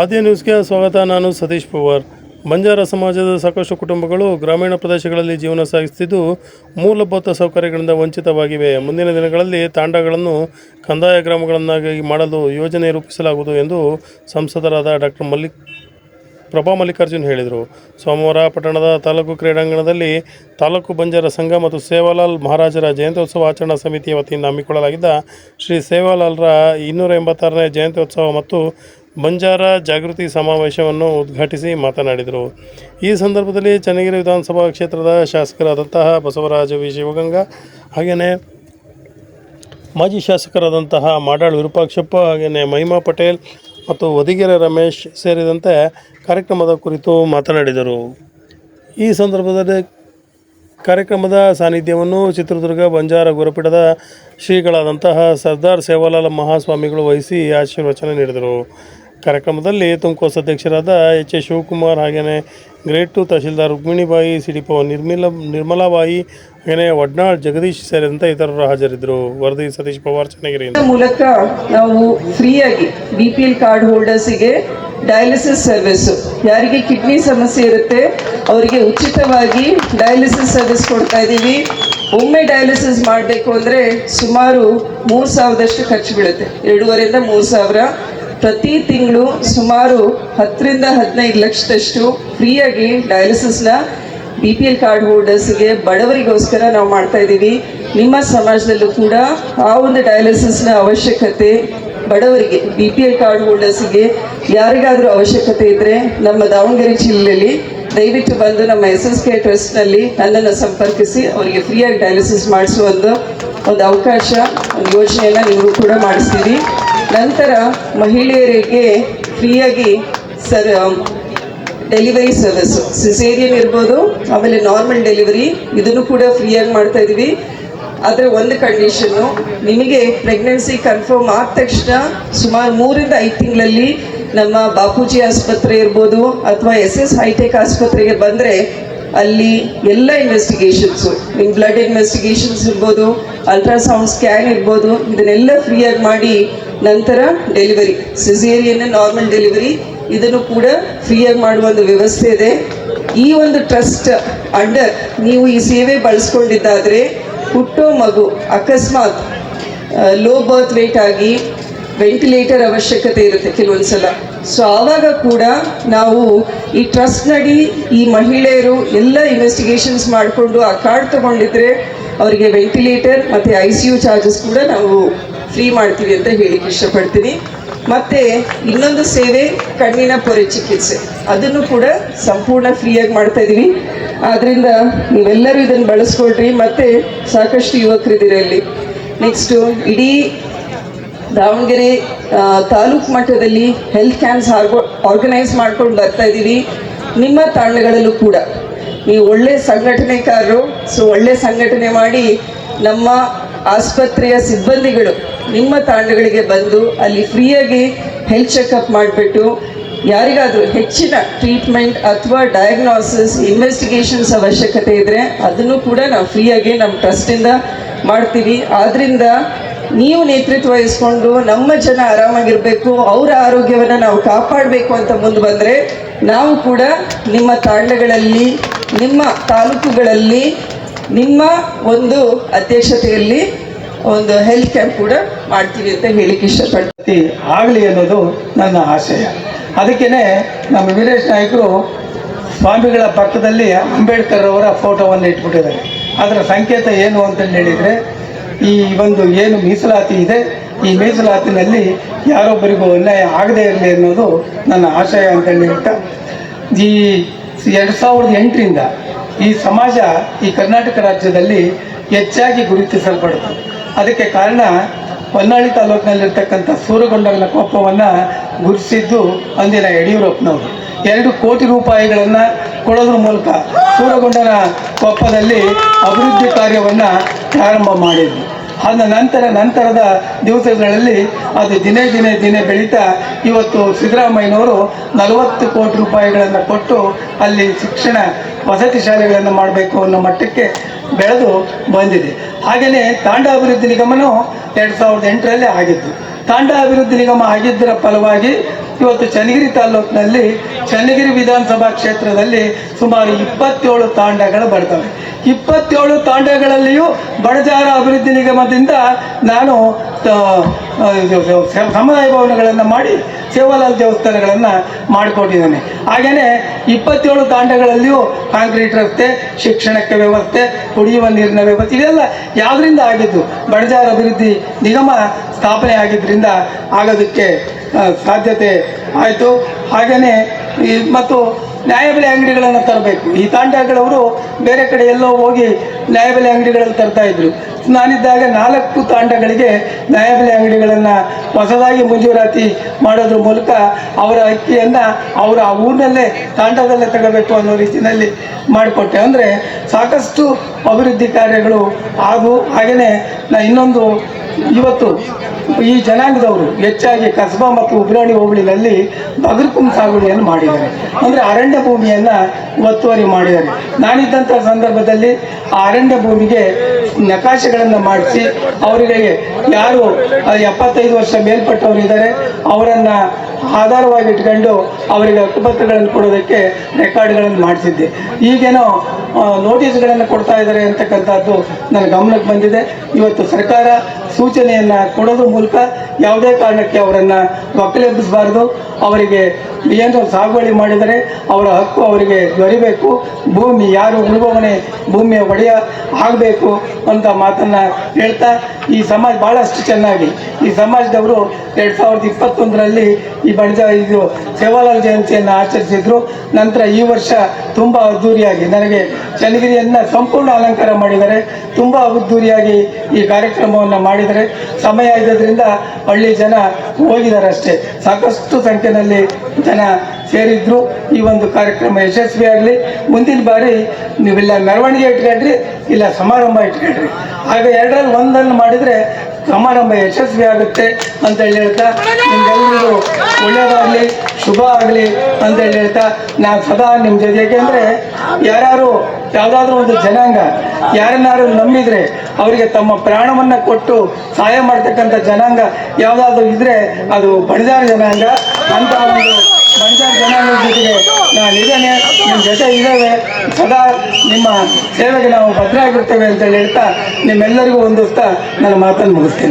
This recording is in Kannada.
ಆದ್ಯ ನ್ಯೂಸ್ಗೆ ಸ್ವಾಗತ. ನಾನು ಸತೀಶ್ ಪವಾರ್. ಬಂಜಾರ ಸಮಾಜದ ಸಾಕಷ್ಟು ಕುಟುಂಬಗಳು ಗ್ರಾಮೀಣ ಪ್ರದೇಶಗಳಲ್ಲಿ ಜೀವನ ಸಾಗಿಸುತ್ತಿದ್ದು, ಮೂಲಭೂತ ಸೌಕರ್ಯಗಳಿಂದ ವಂಚಿತವಾಗಿವೆ. ಮುಂದಿನ ದಿನಗಳಲ್ಲಿ ತಾಂಡಗಳನ್ನು ಕಂದಾಯ ಗ್ರಾಮಗಳನ್ನಾಗಿ ಮಾಡಲು ಯೋಜನೆ ರೂಪಿಸಲಾಗುವುದು ಎಂದು ಸಂಸದರಾದ ಡಾಕ್ಟರ್ ಮಲ್ಲಿಕ್, ಪ್ರಭಾ ಮಲ್ಲಿಕಾರ್ಜುನ್ ಹೇಳಿದರು. ಸೋಮವಾರ ಪಟ್ಟಣದ ತಾಲೂಕು ಕ್ರೀಡಾಂಗಣದಲ್ಲಿ ತಾಲೂಕು ಬಂಜಾರ ಸಂಘ ಮತ್ತು ಸೇವಾಲಾಲ್ ಮಹಾರಾಜರ ಜಯಂತ್ಯೋತ್ಸವ ಆಚರಣಾ ಸಮಿತಿಯ ವತಿಯಿಂದ ಹಮ್ಮಿಕೊಳ್ಳಲಾಗಿದ್ದ ಶ್ರೀ ಸೇವಾಲಾಲ್ರ ಇನ್ನೂರ ಎಂಬತ್ತಾರನೇ ಜಯಂತ್ಯೋತ್ಸವ ಮತ್ತು ಬಂಜಾರ ಜಾಗೃತಿ ಸಮಾವೇಶವನ್ನು ಉದ್ಘಾಟಿಸಿ ಮಾತನಾಡಿದರು. ಈ ಸಂದರ್ಭದಲ್ಲಿ ಚನ್ನಗಿರಿ ವಿಧಾನಸಭಾ ಕ್ಷೇತ್ರದ ಶಾಸಕರಾದಂತಹ ಬಸವರಾಜ ವಿ. ಶಿವಗಂಗಾ ಹಾಗೆಯೇ ಮಾಜಿ ಶಾಸಕರಾದಂತಹ ಮಾಡಾಳ್ ವಿರೂಪಾಕ್ಷಪ್ಪ ಹಾಗೆಯೇ ಮಹಿಮಾ ಪಟೇಲ್ ಮತ್ತು ವದಿಗೆರೆ ರಮೇಶ್ ಸೇರಿದಂತೆ ಕಾರ್ಯಕ್ರಮದ ಕುರಿತು ಮಾತನಾಡಿದರು. ಈ ಸಂದರ್ಭದಲ್ಲಿ ಕಾರ್ಯಕ್ರಮದ ಸಾನ್ನಿಧ್ಯವನ್ನು ಚಿತ್ರದುರ್ಗ ಬಂಜಾರ ಗುರುಪೀಠದ ಶ್ರೀಗಳಾದಂತಹ ಸರ್ದಾರ್ ಸೇವಾಲಾಲ್ ಮಹಾಸ್ವಾಮಿಗಳು ವಹಿಸಿ ಆಶೀರ್ವಚನ ನೀಡಿದರು. ಕಾರ್ಯಕ್ರಮದಲ್ಲಿ ತುಮಕೋಸ್ ಅಧ್ಯಕ್ಷರಾದ ಎಚ್ ಎ ಶಿವಕುಮಾರ್ ಹಾಗೆಯೇ grade two tahsildar Rukminibai CDPO ನಿರ್ಮಿಲ Nirmalabai ಹಾಗೆಯೇ ವಡ್ನಾಳ್ ಜಗದೀಶ್ ಸೇರಿದಂತೆ ಇತರರು ಹಾಜರಿದ್ದರು. ವರದಿ ಸತೀಶ್ ಪವಾರ್ ಚೆನ್ನಗಿರಿ ಮೂಲಕ ನಾವು ಫ್ರೀಯಾಗಿ ಬಿ ಪಿ ಎಲ್ ಕಾರ್ಡ್ ಹೋಲ್ಡರ್ಸಿಗೆ ಡಯಾಲಿಸಿಸ್ ಸರ್ವಿಸ್ ಯಾರಿಗೆ ಕಿಡ್ನಿ ಸಮಸ್ಯೆ ಇರುತ್ತೆ, ಅವರಿಗೆ ಉಚಿತವಾಗಿ ಡಯಾಲಿಸಿಸ್ ಸರ್ವಿಸ್ ಕೊಡ್ತಾ ಇದ್ದೀವಿ ಒಮ್ಮೆ ಡಯಾಲಿಸಿಸ್ ಮಾಡಬೇಕು ಅಂದರೆ ಸುಮಾರು ಮೂರು ಸಾವಿರದಷ್ಟು ಖರ್ಚು ಬೀಳುತ್ತೆ. ಎರಡೂವರೆಯಿಂದ ಮೂರು ಸಾವಿರ. ಪ್ರತಿ ತಿಂಗಳು ಸುಮಾರು ಹತ್ತರಿಂದ ಹದಿನೈದು ಲಕ್ಷದಷ್ಟು ಫ್ರೀಯಾಗಿ ಡಯಾಲಿಸಿಸ್ನ ಬಿ ಪಿ ಎಲ್ ಕಾರ್ಡ್ ಹೋಲ್ಡರ್ಸ್ಗೆ ಬಡವರಿಗೋಸ್ಕರ ನಾವು ಮಾಡ್ತಾ ಇದ್ದೀವಿ. ನಿಮ್ಮ ಸಮಾಜದಲ್ಲೂ ಕೂಡ ಆ ಒಂದು ಡಯಾಲಿಸಿಸ್ನ ಅವಶ್ಯಕತೆ ಬಡವರಿಗೆ ಬಿ ಪಿ ಎಲ್ ಕಾರ್ಡ್ ಹೋಲ್ಡರ್ಸ್ಗೆ ಯಾರಿಗಾದರೂ ಅವಶ್ಯಕತೆ ಇದ್ದರೆ ನಮ್ಮ ದಾವಣಗೆರೆ ಜಿಲ್ಲೆಯಲ್ಲಿ ದಯವಿಟ್ಟು ಬಂದು ನಮ್ಮ ಎಸ್ ಎಸ್ ಕೆ ಟ್ರಸ್ಟ್ನಲ್ಲಿ ನನ್ನನ್ನು ಸಂಪರ್ಕಿಸಿ ಅವರಿಗೆ ಫ್ರೀಯಾಗಿ ಡಯಾಲಿಸಿಸ್ ಮಾಡಿಸುವ ಒಂದು ಒಂದು ಅವಕಾಶ, ಒಂದು ಯೋಜನೆಯನ್ನು ನಿಮಗೂ ಕೂಡ ಮಾಡಿಸ್ತೀವಿ. ನಂತರ ಮಹಿಳೆಯರಿಗೆ ಫ್ರೀಯಾಗಿ ಸರ್ ಡೆಲಿವರಿ ಸರ್ವಿಸ್ ಸಿಸೇರಿಯನ್ ಇರ್ಬೋದು, ಆಮೇಲೆ ನಾರ್ಮಲ್ ಡೆಲಿವರಿ ಇದನ್ನು ಕೂಡ ಫ್ರೀಯಾಗಿ ಮಾಡ್ತಾ ಇದ್ವಿ. ಆದರೆ ಒಂದು ಕಂಡೀಷನ್ನು ನಿಮಗೆ ಪ್ರೆಗ್ನೆನ್ಸಿ ಕನ್ಫರ್ಮ್ ಆದ ತಕ್ಷಣ ಸುಮಾರು ಮೂರಿಂದ ಐದು ತಿಂಗಳಲ್ಲಿ ನಮ್ಮ ಬಾಪೂಜಿ ಆಸ್ಪತ್ರೆ ಇರ್ಬೋದು, ಅಥವಾ ಎಸ್ ಎಸ್ ಹೈಟೆಕ್ ಆಸ್ಪತ್ರೆಗೆ ಬಂದರೆ ಅಲ್ಲಿ ಎಲ್ಲ ಇನ್ವೆಸ್ಟಿಗೇಷನ್ಸು ನಿಮ್ಮ ಬ್ಲಡ್ ಇನ್ವೆಸ್ಟಿಗೇಷನ್ಸ್ ಇರ್ಬೋದು ಅಲ್ಟ್ರಾಸೌಂಡ್ ಸ್ಕ್ಯಾನ್ ಇರ್ಬೋದು, ಇದನ್ನೆಲ್ಲ ಫ್ರೀಯಾಗಿ ಮಾಡಿ ನಂತರ ಡೆಲಿವರಿ ಸಿಸೇರಿಯನ್ ನಾರ್ಮಲ್ ಡೆಲಿವರಿ ಇದನ್ನು ಕೂಡ ಫ್ರೀಯಾಗಿ ಮಾಡುವ ಒಂದು ವ್ಯವಸ್ಥೆ ಇದೆ. ಈ ಒಂದು ಟ್ರಸ್ಟ್ ಅಂಡರ್ ನೀವು ಈ ಸೇವೆ ಬಳಸ್ಕೊಂಡಿದ್ದಾದರೆ ಹುಟ್ಟೋ ಮಗು ಅಕಸ್ಮಾತ್ ಲೋ ಬರ್ತ್ ವೇಟ್ ಆಗಿ ವೆಂಟಿಲೇಟರ್ ಅವಶ್ಯಕತೆ ಇರುತ್ತೆ ಕೆಲವೊಂದು ಸಲ ಸೊ ಆವಾಗ ಕೂಡ ನಾವು ಈ ಟ್ರಸ್ಟ್ನಡಿ ಈ ಮಹಿಳೆಯರು ಎಲ್ಲ ಇನ್ವೆಸ್ಟಿಗೇಷನ್ಸ್ ಮಾಡಿಕೊಂಡು ಆ ಕಾರ್ಡ್ ತಗೊಂಡಿದ್ರೆ ಅವರಿಗೆ ವೆಂಟಿಲೇಟರ್ ಮತ್ತು ಐ ಸಿ ಯು ಚಾರ್ಜಸ್ ಕೂಡ ನಾವು ಫ್ರೀ ಮಾಡ್ತೀವಿ ಅಂತ ಹೇಳಿಕ್ಕೆ ಇಷ್ಟಪಡ್ತೀನಿ. ಮತ್ತು ಇನ್ನೊಂದು ಸೇವೆ, ಕಣ್ಣಿನ ಪೊರೆ ಚಿಕಿತ್ಸೆ. ಅದನ್ನು ಕೂಡ ಸಂಪೂರ್ಣ ಫ್ರೀಯಾಗಿ ಮಾಡ್ತಾ ಇದ್ದೀವಿ ಆದ್ದರಿಂದ ನೀವೆಲ್ಲರೂ ಇದನ್ನು ಬಳಸ್ಕೊಳ್ರಿ. ಮತ್ತು ಸಾಕಷ್ಟು ಯುವಕರಿದ್ದೀರ ಇಲ್ಲಿ ನೆಕ್ಸ್ಟು ಇಡೀ ದಾವಣಗೆರೆ ತಾಲೂಕು ಮಟ್ಟದಲ್ಲಿ ಹೆಲ್ತ್ ಕ್ಯಾಂಪ್ಸ್ ಆರ್ಗನೈಸ್ ಮಾಡ್ಕೊಂಡು ಬರ್ತಾ ಇದ್ದೀವಿ ನಿಮ್ಮ ತಾಣಗಳಲ್ಲೂ ಕೂಡ. ನೀವು ಒಳ್ಳೆ ಸಂಘಟನೆಕಾರರು ಸೊ ಒಳ್ಳೆ ಸಂಘಟನೆ ಮಾಡಿ ನಮ್ಮ ಆಸ್ಪತ್ರೆಯ ಸಿಬ್ಬಂದಿಗಳು ನಿಮ್ಮ ತಾಂಡಗಳಿಗೆ ಬಂದು ಅಲ್ಲಿ ಫ್ರೀಯಾಗಿ ಹೆಲ್ತ್ ಚೆಕಪ್ ಮಾಡಿಬಿಟ್ಟು ಯಾರಿಗಾದರೂ ಹೆಚ್ಚಿನ ಟ್ರೀಟ್ಮೆಂಟ್ ಅಥವಾ ಡಯಾಗ್ನೋಸಿಸ್ ಇನ್ವೆಸ್ಟಿಗೇಷನ್ಸ್ ಅವಶ್ಯಕತೆ ಇದ್ದರೆ ಅದನ್ನು ಕೂಡ ನಾವು ಫ್ರೀಯಾಗಿ ನಮ್ಮ ಟ್ರಸ್ಟಿಂದ ಮಾಡ್ತೀವಿ. ಆದ್ದರಿಂದ ನೀವು ನೇತೃತ್ವ ವಹಿಸ್ಕೊಂಡು ನಮ್ಮ ಜನ ಆರಾಮಾಗಿರಬೇಕು, ಅವರ ಆರೋಗ್ಯವನ್ನು ನಾವು ಕಾಪಾಡಬೇಕು ಅಂತ ಮುಂದೆ ಬಂದರೆ ನಾವು ಕೂಡ ನಿಮ್ಮ ತಾಂಡಗಳಲ್ಲಿ ನಿಮ್ಮ ತಾಲೂಕುಗಳಲ್ಲಿ, ನಿಮ್ಮ ಒಂದು ಅಧ್ಯಕ್ಷತೆಯಲ್ಲಿ ಒಂದು ಹೆಲ್ತ್ ಕ್ಯಾಂಪ್ ಕೂಡ ಮಾಡ್ತೀವಿ ಅಂತ ಹೇಳಿಕ್ಕೆ ಇಷ್ಟಪಡ್ತೀವಿ ಆಗಲಿ ಅನ್ನೋದು ನನ್ನ ಆಶಯ. ಅದಕ್ಕೇ ನಮ್ಮ ವೀರೇಶ್ ನಾಯಕರು ಸ್ವಾಮಿಗಳ ಪಕ್ಕದಲ್ಲಿ ಅಂಬೇಡ್ಕರ್ ಅವರ ಫೋಟೋವನ್ನು ಇಟ್ಬಿಟ್ಟಿದ್ದಾರೆ. ಅದರ ಸಂಕೇತ ಏನು ಅಂತಂದು ಹೇಳಿದರೆ, ಈ ಒಂದು ಏನು ಮೀಸಲಾತಿ ಇದೆ, ಈ ಮೀಸಲಾತಿನಲ್ಲಿ ಯಾರೊಬ್ಬರಿಗೂ ಅನ್ಯಾಯ ಆಗದೇ ಇರಲಿ ಅನ್ನೋದು ನನ್ನ ಆಶಯ ಅಂತ ಹೇಳ್ತಾ, ಈ ಎರಡು ಸಾವಿರದ ಎಂಟರಿಂದ ಈ ಸಮಾಜ ಈ ಕರ್ನಾಟಕ ರಾಜ್ಯದಲ್ಲಿ ಹೆಚ್ಚಾಗಿ ಗುರುತಿಸಲ್ಪಡುತ್ತೆ. ಅದಕ್ಕೆ ಕಾರಣ ಹೊನ್ನಾಳಿ ತಾಲೂಕಿನಲ್ಲಿರ್ತಕ್ಕಂಥ ಸೂರಗೊಂಡಗಳ ಕೋಪವನ್ನು ಗುರುತಿಸಿದ್ದು ಅಂದಿನ ಯಡಿಯೂರಪ್ಪನವರು. ಎರಡು ಕೋಟಿ ರೂಪಾಯಿಗಳನ್ನು ಕೊಡೋದ್ರ ಮೂಲಕ ಸೂರಗೊಂಡನ ಕೊಪ್ಪದಲ್ಲಿ ಅಭಿವೃದ್ಧಿ ಕಾರ್ಯವನ್ನು ಪ್ರಾರಂಭ ಮಾಡಿದ್ರು. ಅದ ನಂತರ ನಂತರದ ದಿವಸಗಳಲ್ಲಿ ಅದು ದಿನೇ ದಿನೇ ದಿನೇ ಬೆಳೀತಾ ಇವತ್ತು ಸಿದ್ದರಾಮಯ್ಯನವರು ನಲವತ್ತು ಕೋಟಿ ರೂಪಾಯಿಗಳನ್ನು ಕೊಟ್ಟು ಅಲ್ಲಿ ಶಿಕ್ಷಣ ವಸತಿ ಶಾಲೆಗಳನ್ನು ಮಾಡಬೇಕು ಅನ್ನೋ ಮಟ್ಟಕ್ಕೆ ಬೆಳೆದು ಬಂದಿದೆ. ಹಾಗೆಯೇ ತಾಂಡ ಅಭಿವೃದ್ಧಿ ನಿಗಮನೂ ಎರಡು ಸಾವಿರದ ಎಂಟರಲ್ಲೇ ಆಗಿದ್ದು. ತಾಂಡ ಅಭಿವೃದ್ಧಿ ನಿಗಮ ಆಗಿದ್ದರ ಫಲವಾಗಿ ಇವತ್ತು ಚನ್ನಗಿರಿ ತಾಲೂಕಿನಲ್ಲಿ ಚನ್ನಗಿರಿ ವಿಧಾನಸಭಾ ಕ್ಷೇತ್ರದಲ್ಲಿ ಸುಮಾರು ಇಪ್ಪತ್ತೇಳು ತಾಂಡಗಳು ಬರ್ತವೆ. ಇಪ್ಪತ್ತೇಳು ತಾಂಡಗಳಲ್ಲಿಯೂ ಬಡಜಾರ ಅಭಿವೃದ್ಧಿ ನಿಗಮದಿಂದ ನಾನು ಸಮುದಾಯ ಭವನಗಳನ್ನು ಮಾಡಿ, ಸೇವಾಲಾಲ್ ದೇವಸ್ಥಾನಗಳನ್ನು ಮಾಡಿಕೊಟ್ಟಿದ್ದೇನೆ. ಹಾಗೆಯೇ ಇಪ್ಪತ್ತೇಳು ತಾಂಡಗಳಲ್ಲಿಯೂ ಕಾಂಕ್ರೀಟ್ ರಸ್ತೆ, ಶಿಕ್ಷಣಕ್ಕೆ ವ್ಯವಸ್ಥೆ, ಕುಡಿಯುವ ನೀರಿನ ವ್ಯವಸ್ಥೆ, ಇದೆಲ್ಲ ಯಾವುದರಿಂದ ಆಗಿದ್ದು? ಬಡಜಾರ ಅಭಿವೃದ್ಧಿ ನಿಗಮ ಸ್ಥಾಪನೆ ಆಗಿದ್ದರಿಂದ ಆಗೋದಕ್ಕೆ ಸಾಧ್ಯತೆ ಆಯಿತು. ಹಾಗೆಯೇ ಈ ಮತ್ತು ನ್ಯಾಯಬೆಲೆ ಅಂಗಡಿಗಳನ್ನು ತರಬೇಕು. ಈ ತಾಂಡಗಳವರು ಬೇರೆ ಕಡೆ ಎಲ್ಲೋ ಹೋಗಿ ನ್ಯಾಯಬೆಲೆ ಅಂಗಡಿಗಳಲ್ಲಿ ತರ್ತಾ ಇದ್ರು. ನಾನಿದ್ದಾಗ ನಾಲ್ಕು ತಾಂಡಗಳಿಗೆ ನ್ಯಾಯಬೆಲೆ ಅಂಗಡಿಗಳನ್ನು ಹೊಸದಾಗಿ ಮಂಜೂರಾತಿ ಮಾಡೋದ್ರ ಮೂಲಕ ಅವರ ಅಕ್ಕಿಯನ್ನು ಅವರ ಆ ಊರಿನಲ್ಲೇ ತಾಂಡದಲ್ಲೇ ತಗೋಬೇಕು ಅನ್ನೋ ರೀತಿಯಲ್ಲಿ ಮಾಡಿಕೊಟ್ಟೆ. ಅಂದರೆ ಸಾಕಷ್ಟು ಅಭಿವೃದ್ಧಿ ಕಾರ್ಯಗಳು ಹಾಗೂ ಹಾಗೆಯೇ ನಾ ಇನ್ನೊಂದು ಇವತ್ತು ಈ ಜನಾಂಗದವರು ಹೆಚ್ಚಾಗಿ ಕಸಬಾ ಮತ್ತು ಉಬ್ರಾಣಿ ಹೋಬಳಿನಲ್ಲಿ ಬಗರ್ಕುಂ ಸಾಗುವಳಿಯನ್ನು ಮಾಡಿದ್ದಾರೆ. ಅಂದರೆ ಅರಣ್ಯ ಭೂಮಿಯನ್ನು ಒತ್ತುವರಿ ಮಾಡಿದ್ದಾರೆ. ನಾನಿದ್ದಂಥ ಸಂದರ್ಭದಲ್ಲಿ ಆ ಅರಣ್ಯ ಭೂಮಿಗೆ ನಕಾಶೆಗಳನ್ನು ಮಾಡಿಸಿ ಅವರಿಗೆ ಯಾರು ಎಪ್ಪತ್ತೈದು ವರ್ಷ ಮೇಲ್ಪಟ್ಟವರು ಇದ್ದಾರೆ, ಅವರನ್ನು ಆಧಾರವಾಗಿ ಇಟ್ಕೊಂಡು ಅವರಿಗೆ ಹಕ್ಕುಪತ್ರಗಳನ್ನು ಕೊಡೋದಕ್ಕೆ ರೆಕಾರ್ಡ್ಗಳನ್ನು ಮಾಡಿಸಿದ್ದೆ. ಈಗೇನೋ ನೋಟಿಸ್ಗಳನ್ನು ಕೊಡ್ತಾ ಇದ್ದಾರೆ ಅಂತಕ್ಕಂಥದ್ದು ನನ್ನ ಗಮನಕ್ಕೆ ಬಂದಿದೆ. ಇವತ್ತು ಸರ್ಕಾರ ಸೂಚನೆಯನ್ನು ಕೊಡೋದ್ರ ಮೂಲಕ ಯಾವುದೇ ಕಾರಣಕ್ಕೆ ಅವರನ್ನು ಒಕ್ಕಲೆಬ್ಬಿಸಬಾರ್ದು. ಅವರಿಗೆ ಏನು ಸಾಗುವಳಿ ಮಾಡಿದರೆ ಅವರ ಹಕ್ಕು ಅವರಿಗೆ ದೊರಿಬೇಕು. ಭೂಮಿ ಯಾರು ಉಳುವವನೇ ಭೂಮಿಯ ಒಡೆಯ ಆಗಬೇಕು ಅಂತ ಮಾತನ್ನು ಹೇಳ್ತಾ ಈ ಸಮಾಜ ಭಾಳಷ್ಟು ಚೆನ್ನಾಗಿ, ಈ ಸಮಾಜದವರು ಎರಡು ಸಾವಿರದ ಇಪ್ಪತ್ತೊಂದರಲ್ಲಿ ಈ ಬಣಜ ಇದು ಸೇವಾಲಾಲ್ ಜಯಂತಿಯನ್ನು ಆಚರಿಸಿದ್ರು. ನಂತರ ಈ ವರ್ಷ ತುಂಬ ಅದ್ಧೂರಿಯಾಗಿ ನನಗೆ ಚನ್ನಗಿರಿಯನ್ನು ಸಂಪೂರ್ಣ ಅಲಂಕಾರ ಮಾಡಿದ್ದಾರೆ. ತುಂಬ ಅದ್ಧೂರಿಯಾಗಿ ಈ ಕಾರ್ಯಕ್ರಮವನ್ನು ಮಾಡಿದರೆ ಸಮಯ ಇದ್ದರಿಂದ ಹಳ್ಳಿ ಜನ ಹೋಗಿದ್ದಾರೆ ಅಷ್ಟೇ ಸಾಕಷ್ಟು ಸಂಖ್ಯೆಯಲ್ಲಿ ಜನ ಸೇರಿದ್ರು. ಈ ಒಂದು ಕಾರ್ಯಕ್ರಮ ಯಶಸ್ವಿಯಾಗಲಿ. ಮುಂದಿನ ಬಾರಿ ನೀವೆಲ್ಲ ಮೆರವಣಿಗೆ ಇಟ್ಕೊಂಡ್ರಿ, ಇಲ್ಲ ಸಮಾರಂಭ ಇಟ್ಕೊಂಡ್ರಿ. ಆಗ ಎರಡರಲ್ಲಿ ಒಂದನ್ನು ಮಾಡಿದರೆ ಸಮಾರಂಭ ಯಶಸ್ವಿ ಆಗುತ್ತೆ ಅಂತ ಹೇಳಿ ಹೇಳ್ತಾ ನಿಮ್ಗೆಲ್ಲರಿಗೂ ಒಳ್ಳೆಯದಾಗಲಿ, ಶುಭ ಆಗಲಿ ಅಂತ ಹೇಳಿ ಹೇಳ್ತಾ ನಾನು ಸದಾ ನಿಮ್ಮ ಜೊತೆ ಏಕೆಂದರೆ ಯಾರು ಯಾವುದಾದ್ರೂ ಒಂದು ಜನಾಂಗ ಯಾರನ್ನಾರು ನಂಬಿದರೆ ಅವರಿಗೆ ತಮ್ಮ ಪ್ರಾಣವನ್ನು ಕೊಟ್ಟು ಸಹಾಯ ಮಾಡ್ತಕ್ಕಂಥ ಜನಾಂಗ ಯಾವುದಾದ್ರೂ ಇದ್ದರೆ ಅದು ಬಣಜಾರ ಜನಾಂಗ. ಅಂತ ಒಂದು ಬಣಜಾರ ಜನಾಂಗದ ಜೊತೆಗೆ ನಾನು ಇದ್ದೇನೆ ನಿಮ್ಮ ಜೊತೆ ಇದ್ದೇವೆ. ಸದಾ ನಿಮ್ಮ ಸೇವೆಗೆ ನಾವು ಭದ್ರಾಗಿರ್ತೇವೆ ಅಂತ ಹೇಳಿ ಹೇಳ್ತಾ ನಿಮ್ಮೆಲ್ಲರಿಗೂ ಹೊಂದಿಸ್ತಾ ನನ್ನ ಮಾತನ್ನು ಮುಗಿಸ್ತೇನೆ.